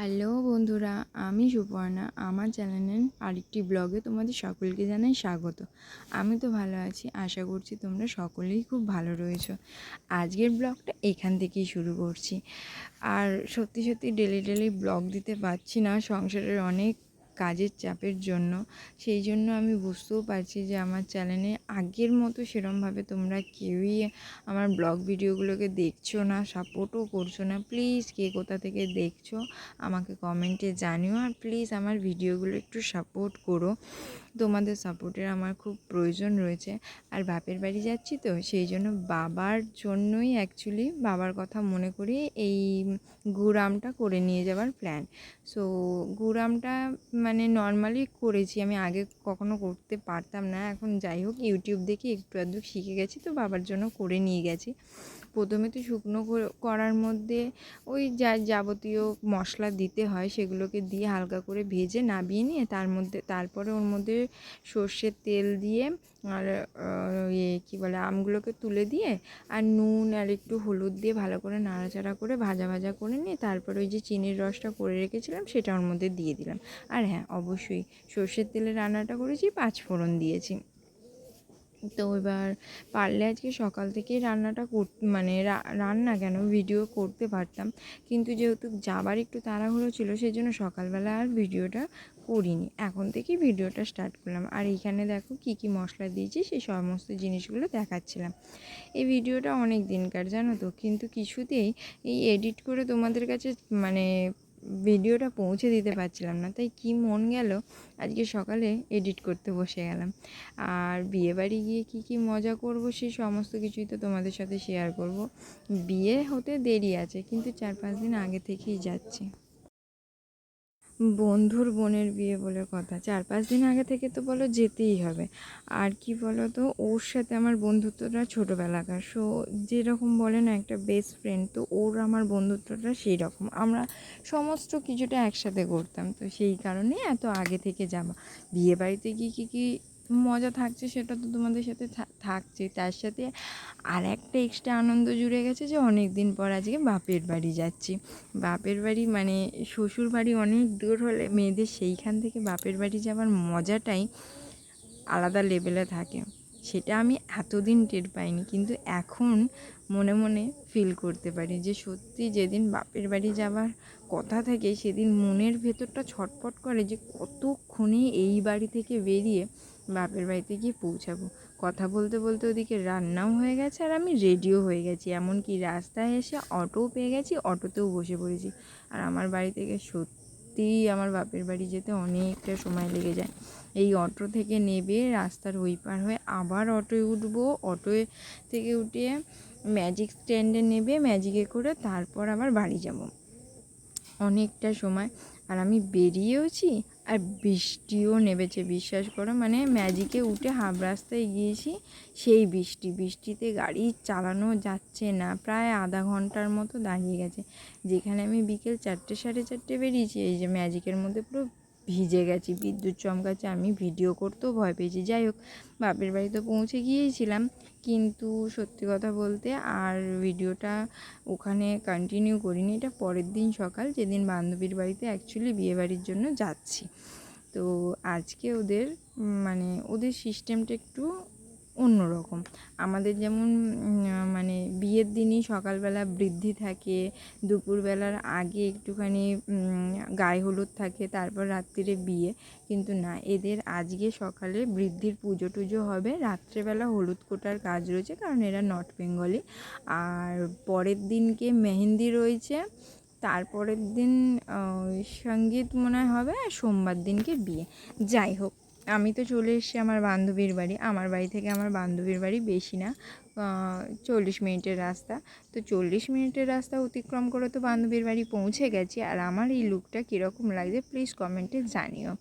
Hello বন্ধুরা, আমি সুপর্ণা। আমার চ্যানেলের আরেকটি ব্লগে তোমাদের সকলকে জানাই স্বাগত। আমি তো ভালো আছি, আশা করছি তোমরা সকলেই খুব ভালো রয়েছো। আজকের ব্লগটা এখান থেকেই শুরু করছি। আর সত্যি সত্যি ডেলি ডেলি ব্লগ দিতে পারছি না, সংসারের অনেক কাজের চাপের জন্য। সেই জন্য আমি বুঝতেও পারছি যে আমার চ্যানেলে আগের মতো সেরমভাবে তোমরা কেউই আমার ব্লগ ভিডিওগুলোকে দেখছ না, সাপোর্টও করছ না। প্লিজ কে কোথা থেকে দেখছ আমাকে কমেন্টে জানিও আর প্লিজ আমার ভিডিওগুলো একটু সাপোর্ট করো। তোমাদের সাপোর্টের আমার খুব প্রয়োজন রয়েছে। আর বাপের বাড়ি যাচ্ছি তো, সেই জন্য বাবার জন্যই অ্যাকচুয়ালি বাবার কথা মনে করে এই গুড়ামটা করে নিয়ে যাওয়ার প্ল্যান সো গুড়ামটা মানে নর্মালি করেছি। আমি আগে কখনো করতে পারতাম না। এখন যাই হোক ইউটিউব দেখে একটু আধটু শিখে গেছি, তো বাবার জন্য করে নিয়ে গেছি। প্রথমে তো শুকনো করার মধ্যে ওই যা যাবতীয় মশলা দিতে হয় সেগুলোকে দিয়ে হালকা করে ভেজে নাবিয়ে নিয়ে তার মধ্যে, তারপরে ওর মধ্যে সর্ষের তেল দিয়ে আর ইয়ে কী বলে, আমগুলোকে তুলে দিয়ে আর নুন আর একটু হলুদ দিয়ে ভালো করে নাড়াচাড়া করে ভাজা ভাজা করে নিয়ে তারপর ওই যে চিনির রসটা করে রেখেছিলাম সেটা ওর মধ্যে দিয়ে দিলাম। আর হ্যাঁ অবশ্যই সর্ষের তেলে রান্নাটা করেছি পাঁচ ফোড়ন দিয়েছি। তো এবার পারলে আজকে সকাল থেকেই রান্নাটা কর মানে রান্না কেন? ভিডিও করতে পারতাম। কিন্তু যেহেতু যাবার একটু তাড়াহুড়ো ছিল সেই জন্য সকালবেলা আর ভিডিওটা করিনি। এখন থেকেই ভিডিওটা স্টার্ট করলাম। আর এইখানে দেখো কি কি মশলা দিয়েছি সেই সমস্ত জিনিসগুলো দেখাচ্ছিলাম। এই ভিডিওটা অনেক দিনকার, জানো তো? কিন্তু কিছুতেই এই এডিট করে তোমাদের কাছে মানে ভিডিওটা পৌঁছে দিতে পারছিলাম না, তাই কি মন গেল? আজকে সকালে এডিট করতে বসে গেলাম। আর বিয়েবাড়ি গিয়ে কি কি মজা করব সেই সমস্ত কিছুই তো তোমাদের সাথে শেয়ার করব। বিয়ে হতে দেরি আছে, কিন্তু চার পাঁচ দিন আগে থেকেই যাচ্ছি। বন্ধুর বোনের বিয়ে বলে কথা। চার পাঁচ দিন আগে থেকে তো বলো যেতেই হবে। আর কি বলো তো ওর সাথে আমার বন্ধুত্বটা ছোটোবেলাকার। সো, যেরকম বলে না একটা বেস্ট ফ্রেন্ড তো ওর আমার বন্ধুত্বটা সেই রকম আমরা সমস্ত কিছুটা একসাথে করতাম। তো সেই কারণে এত আগে থেকে যাওয়া বিয়ে বাড়িতে গিয়ে কী কী মজা থাকছে, সেটা তো তোমাদের সাথে থাকছে। তার সাথে আর একটা এক্সট্রা আনন্দ জুড়ে গেছে যে অনেক দিন পর আজকে বাপের বাড়ি যাচ্ছি। বাপের বাড়ি মানে শ্বশুর বাড়ি অনেক দূর হলে মেয়েদের সেইখান থেকে বাপের বাড়ি যাওয়ার মজাটাই আলাদা লেভেলে থাকে। সেটা আমি এতদিন টের পাইনি, কিন্তু এখন মনে মনে ফিল করতে পারি যে সত্যি যেদিন বাপের বাড়ি যাওয়ার কথা থাকে, সেদিন মনের ভেতরটা ছটপট করে যে কতক্ষণে এই বাড়ি থেকে বেরিয়ে বাপের বাড়িতে গিয়ে পৌঁছাবো। কথা বলতে বলতে ওদিকে রান্নাও হয়ে গেছে আর আমি রেডিও হয়ে গেছি। এমনকি রাস্তায় এসে অটোও পেয়ে গেছি অটোতেও বসে পড়েছি। আর আমার বাড়ি থেকে সত্যিই আমার বাপের বাড়ি যেতে অনেকটা সময় লেগে যায়। এই অটো থেকে নেবে রাস্তার ওই পার হয়ে আবার অটোয় উঠবো। অটোয় থেকে উঠে ম্যাজিক স্ট্যান্ডে নেবে ম্যাজিকে করে তারপর আবার বাড়ি যাব। অনেকটা সময় আর আমি বেরিয়েওছি আর বৃষ্টিও নেবেছে বিশ্বাস করো। মানে ম্যাজিকে উঠে হাফ রাস্তায় গিয়েছি, সেই বৃষ্টি। বৃষ্টিতে গাড়ি চালানো যাচ্ছে না, প্রায় আধা ঘণ্টার মতো দাঁড়িয়ে গেছে। যেখানে আমি বিকেল চারটে, সাড়ে চারটে বেরিয়েছি, এই যে ম্যাজিকের মধ্যে পুরো ভিজে গেছি, বিদ্যুৎ চমকাচ্ছে, আমি ভিডিও করতেও ভয় পেয়েছি। যাই হোক, বাপের বাড়িতে পৌঁছে গিয়েছিলাম, কিন্তু সত্যি কথা বলতে আর ভিডিওটা ওখানে কন্টিনিউ করিনি। এটা পরের দিন সকাল, যেদিন বান্ধবীর বাড়িতে অ্যাকচুয়ালি বিয়েবাড়ির জন্য যাচ্ছি। তো আজকে ওদের মানে ওদের সিস্টেমটা একটু অন্যরকম। আমাদের যেমন মানে বিয়ের দিনই সকালবেলা বৃদ্ধি থাকে, দুপুরবেলার আগে একটুখানি গায়ে হলুদ থাকে, তারপর রাত্রিরে বিয়ে। কিন্তু না, এদের আজকে সকালে বৃদ্ধির পুজো টুজো হবে, রাত্রেবেলা হলুদ কোটার কাজ রয়েছে, কারণ এরা নর্থ বেঙ্গলি। আর পরের দিনকে মেহেন্দি রয়েছে, তারপরের দিন সংগীত মনে হয় হবে, আর সোমবার দিনকে বিয়ে। যাই হোক আমি তো চলে এসেছি আমার বান্ধবীর বাড়ি। আমার বাড়ি থেকে আমার বান্ধবীর বাড়ি বেশি না চল্লিশ মিনিটের রাস্তা। তো চল্লিশ মিনিটের রাস্তা অতিক্রম করে তো বান্ধবীর বাড়ি পৌঁছে গেছি। আর আমার এই লুকটা কীরকম লাগছে প্লিজ কমেন্টে জানিও।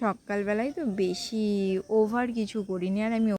সকালবেলায় তো বেশি ওভার কিছু করিনি আর আমি